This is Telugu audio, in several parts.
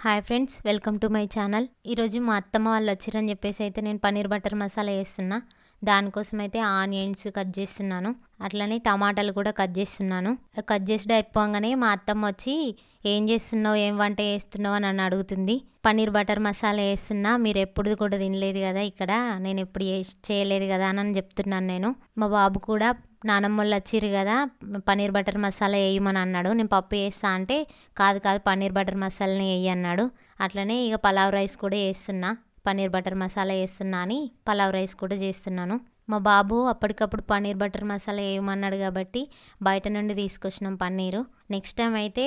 Hi friends welcome to my channel ఈరోజు మా అత్తమ్మ వాళ్ళు వచ్చారని చెప్పేసి అయితే నేను పన్నీర్ బటర్ మసాలా వేస్తున్నా దానికోసం అయితే ఆనియన్స్ కట్ చేస్తున్నాను. అట్లనే టమాటాలు కూడా కట్ చేస్తున్నాను. కట్ చేసి అయిపోగానే మా అత్తమ్మ వచ్చి ఏం చేస్తున్నావు? ఏం వంట చేస్తున్నావు? అని నన్ను అడుగుతుంది. పన్నీర్ బటర్ మసాలా వేస్తున్నా మీరు ఎప్పుడు కూడా తినలేదు కదా ఇక్కడ నేను ఎప్పుడు చే- చేయలేదు కదా అని చెప్తున్నాను నేను. మా బాబు కూడా నానమ్మ వాళ్ళు వచ్చిర్రు కదా పన్నీర్ బటర్ మసాలా వేయమని అన్నాడు. నేను పప్పు వేస్తా అంటే కాదు కాదు పన్నీర్ బటర్ మసాలాని వేయి అన్నాడు. అట్లనే ఇక పలావ్ రైస్ కూడా వేస్తున్నా. పన్నీర్ బటర్ మసాలా వేస్తున్నా అని పలావ్ రైస్ కూడా చేస్తున్నాను. మా బాబు అప్పటికప్పుడు పన్నీర్ బటర్ మసాలా వేయమన్నాడు కాబట్టి బయట నుండి తీసుకొచ్చినాం పన్నీరు. నెక్స్ట్ టైం అయితే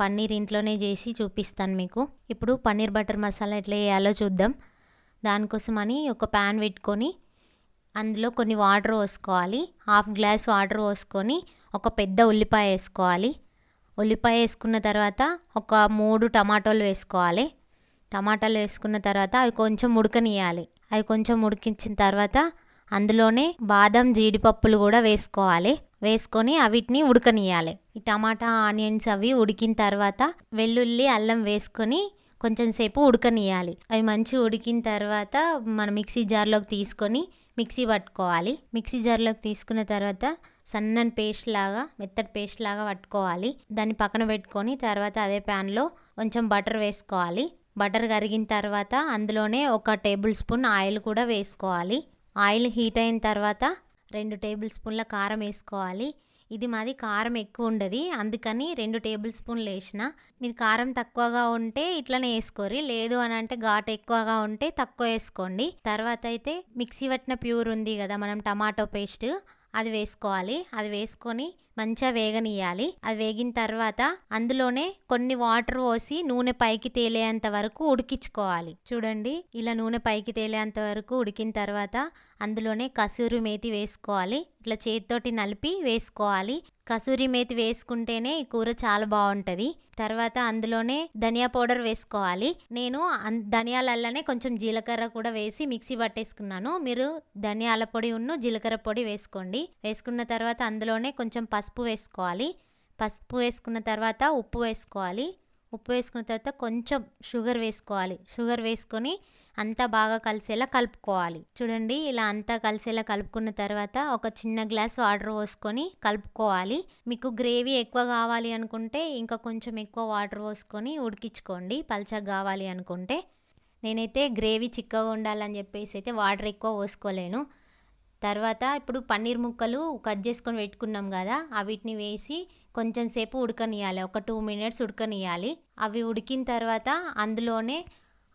పన్నీర్ ఇంట్లోనే చేసి చూపిస్తాను మీకు. ఇప్పుడు పన్నీర్ బటర్ మసాలా ఎట్లా వేయాలో చూద్దాం. దానికోసం అని ఒక ప్యాన్ పెట్టుకొని అందులో కొన్ని వాటర్ పోసుకోవాలి. హాఫ్ గ్లాస్ వాటర్ పోసుకొని ఒక పెద్ద ఉల్లిపాయ వేసుకోవాలి. ఉల్లిపాయ వేసుకున్న తర్వాత ఒక మూడు టమాటోలు వేసుకోవాలి. టమాటాలు వేసుకున్న తర్వాత అవి కొంచెం ఉడకనియాలి అవి కొంచెం ఉడికించిన తర్వాత అందులోనే బాదం జీడిపప్పులు కూడా వేసుకోవాలి. వేసుకొని అవిటిని ఉడకనియాలి ఈ టమాటా ఆనియన్స్ అవి ఉడికిన తర్వాత వెల్లుల్లి అల్లం వేసుకొని కొంచెం సేపు ఉడకనియాలి అవి మంచి ఉడికిన తర్వాత మనం మిక్సీ జార్లోకి తీసుకొని మిక్సీ పట్టుకోవాలి. మిక్సీ జార్లోకి తీసుకున్న తర్వాత సన్నని పేస్ట్ లాగా మెత్తటి పేస్ట్ లాగా పట్టుకోవాలి. దాన్ని పక్కన పెట్టుకొని తర్వాత అదే ప్యాన్లో కొంచెం బటర్ వేసుకోవాలి. బటర్ కరిగిన తర్వాత అందులోనే ఒక టేబుల్ స్పూన్ ఆయిల్ కూడా వేసుకోవాలి. ఆయిల్ హీట్ అయిన తర్వాత రెండు టేబుల్ స్పూన్ల కారం వేసుకోవాలి. ఇది మాది కారం ఎక్కువ ఉండదు. అందుకని రెండు టేబుల్ స్పూన్లు వేసిన. మీది కారం తక్కువగా ఉంటే ఇట్లనే వేసుకోరి లేదు అని అంటే ఘాటు ఎక్కువగా ఉంటే తక్కువ వేసుకోండి. తర్వాత అయితే మిక్సీ పట్టిన ప్యూర్ ఉంది కదా మనం టమాటో పేస్ట్. అది వేసుకోవాలి. అది వేసుకొని మంచిగా వేగనియాలి అది వేగిన తర్వాత అందులోనే కొన్ని వాటర్ పోసి నూనె పైకి తేలేంత వరకు ఉడికించుకోవాలి. చూడండి ఇలా నూనె పైకి తేలేంత వరకు ఉడికిన తర్వాత అందులోనే కసూరి మేతి వేసుకోవాలి. ఇట్లా చేతితోటి నలిపి వేసుకోవాలి. కసూరి మేతి వేసుకుంటేనే ఈ కూర చాలా బాగుంటుంది. తర్వాత అందులోనే ధనియా పౌడర్ వేసుకోవాలి. నేను ధనియాలల్లోనే ధనియాలల్లనే కొంచెం జీలకర్ర కూడా వేసి మిక్సీ పట్టేసుకున్నాను. మీరు ధనియాల పొడి ఉన్ను జీలకర్ర పొడి వేసుకోండి. వేసుకున్న తర్వాత అందులోనే కొంచెం పసుపు వేసుకోవాలి. పసుపు వేసుకున్న తర్వాత ఉప్పు వేసుకోవాలి. ఉప్పు వేసుకున్న తర్వాత కొంచెం షుగర్ వేసుకోవాలి. షుగర్ వేసుకొని అంతా బాగా కలిసేలా కలుపుకోవాలి. చూడండి ఇలా అంతా కలిసేలా కలుపుకున్న తర్వాత ఒక చిన్న గ్లాస్ వాటర్ పోసుకొని కలుపుకోవాలి. మీకు గ్రేవీ ఎక్కువ కావాలి అనుకుంటే ఇంకా కొంచెం ఎక్కువ వాటర్ పోసుకొని ఉడికించుకోండి. పల్చగా కావాలి అనుకుంటే. నేనైతే గ్రేవీ చిక్కగా ఉండాలని చెప్పేసి అయితే వాటర్ ఎక్కువ పోసుకోలేను. తర్వాత ఇప్పుడు పన్నీర్ ముక్కలు కట్ చేసుకొని పెట్టుకున్నాం కదా అవిటిని వేసి కొంచెం సేపు ఉడకనియాలి ఒక టూ మినిట్స్ ఉడకనియాలి అవి ఉడికిన తర్వాత అందులోనే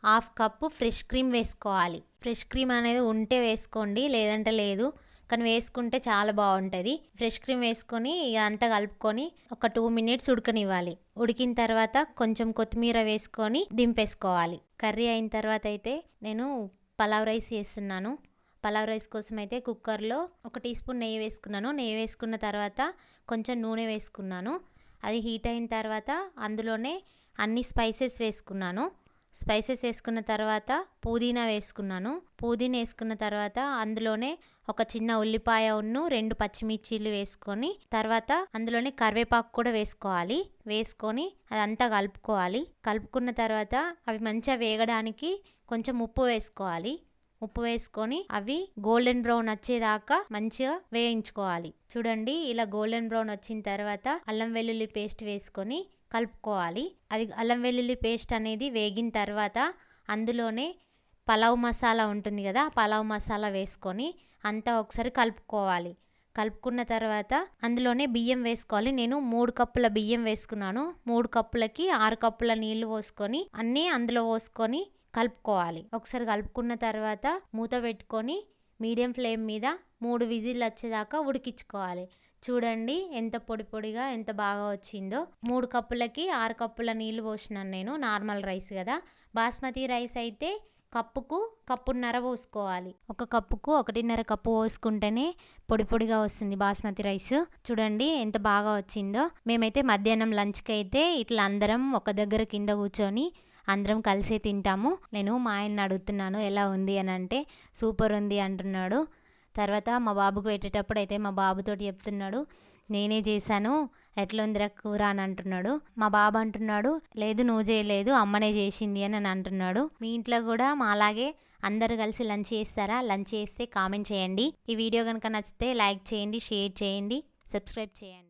హాఫ్ కప్పు ఫ్రెష్ క్రీమ్ వేసుకోవాలి. ఫ్రెష్ క్రీమ్ అనేది ఉంటే వేసుకోండి లేదంటే లేదు. కానీ వేసుకుంటే చాలా బాగుంటుంది. ఫ్రెష్ క్రీమ్ వేసుకొని ఇక అంతా కలుపుకొని ఒక టూ మినిట్స్ ఉడకనివ్వాలి. ఉడికిన తర్వాత కొంచెం కొత్తిమీర వేసుకొని దింపేసుకోవాలి. కర్రీ అయిన తర్వాత అయితే నేను పలావ్ రైస్ చేస్తున్నాను. పలావ్ రైస్ కోసం అయితే కుక్కర్లో ఒక టీ స్పూన్ నెయ్యి వేసుకున్నాను. నెయ్యి వేసుకున్న తర్వాత కొంచెం నూనె వేసుకున్నాను. అది హీట్ అయిన తర్వాత అందులోనే అన్ని స్పైసెస్ వేసుకున్నాను. స్పైసెస్ వేసుకున్న తర్వాత పుదీనా వేసుకున్నాను. పుదీనా వేసుకున్న తర్వాత అందులోనే ఒక చిన్న ఉల్లిపాయ ఉన్ను రెండు పచ్చిమిర్చీలు వేసుకొని తర్వాత అందులోనే కరివేపాకు కూడా వేసుకోవాలి. వేసుకొని అదంతా కలుపుకోవాలి. కలుపుకున్న తర్వాత అవి మంచిగా వేగడానికి కొంచెం ఉప్పు వేసుకోవాలి. ఉప్పు వేసుకొని అవి గోల్డెన్ బ్రౌన్ వచ్చేదాకా మంచిగా వేయించుకోవాలి. చూడండి ఇలా గోల్డెన్ బ్రౌన్ వచ్చిన తర్వాత అల్లం వెల్లుల్లి పేస్ట్ వేసుకొని కలుపుకోవాలి. అది అల్లం వెల్లుల్లి పేస్ట్ అనేది వేగిన తర్వాత అందులోనే పలావ్ మసాలా ఉంటుంది కదా పలావ్ మసాలా వేసుకొని అంతా ఒకసారి కలుపుకోవాలి. కలుపుకున్న తర్వాత అందులోనే బియ్యం వేసుకోవాలి. నేను మూడు కప్పుల బియ్యం వేసుకున్నాను. మూడు కప్పులకి ఆరు కప్పుల నీళ్ళు పోసుకొని అన్నీ అందులో పోసుకొని కలుపుకోవాలి. ఒకసారి కలుపుకున్న తర్వాత మూత పెట్టుకొని మీడియం ఫ్లేమ్ మీద మూడు విజిల్ వచ్చేదాకా ఉడికించుకోవాలి. చూడండి ఎంత పొడి పొడిగా ఎంత బాగా వచ్చిందో. మూడు కప్పులకి ఆరు కప్పుల నీళ్ళు పోసినాను నేను నార్మల్ రైస్ కదా. బాస్మతి రైస్ అయితే కప్పుకు కప్పున్నర పోసుకోవాలి. ఒక కప్పుకు ఒకటిన్నర కప్పు పోసుకుంటేనే పొడి పొడిగా వస్తుంది బాస్మతి రైస్. చూడండి ఎంత బాగా వచ్చిందో. మేమైతే మధ్యాహ్నం లంచ్కి అయితే ఇట్లా అందరం ఒక దగ్గర కింద కూర్చొని అందరం కలిసే తింటాము. నేను మా ఆయన్ని అడుగుతున్నాను ఎలా ఉంది? అని అంటే సూపర్ ఉంది అంటున్నాడు. తర్వాత మా బాబుకు పెట్టేటప్పుడు అయితే మా బాబుతోటి చెప్తున్నాడు నేనే చేశాను ఎట్లుందిరా కూర? అని అంటున్నాడు. మా బాబు అంటున్నాడు లేదు నువ్వు చేయలేదు అమ్మనే చేసింది అని అని అంటున్నాడు. మీ ఇంట్లో కూడా మాలాగే అందరూ కలిసి లంచ్ చేస్తారా? లంచ్ చేస్తే కామెంట్ చేయండి. ఈ వీడియో కనుక నచ్చితే లైక్ చేయండి షేర్ చేయండి సబ్స్క్రైబ్ చేయండి.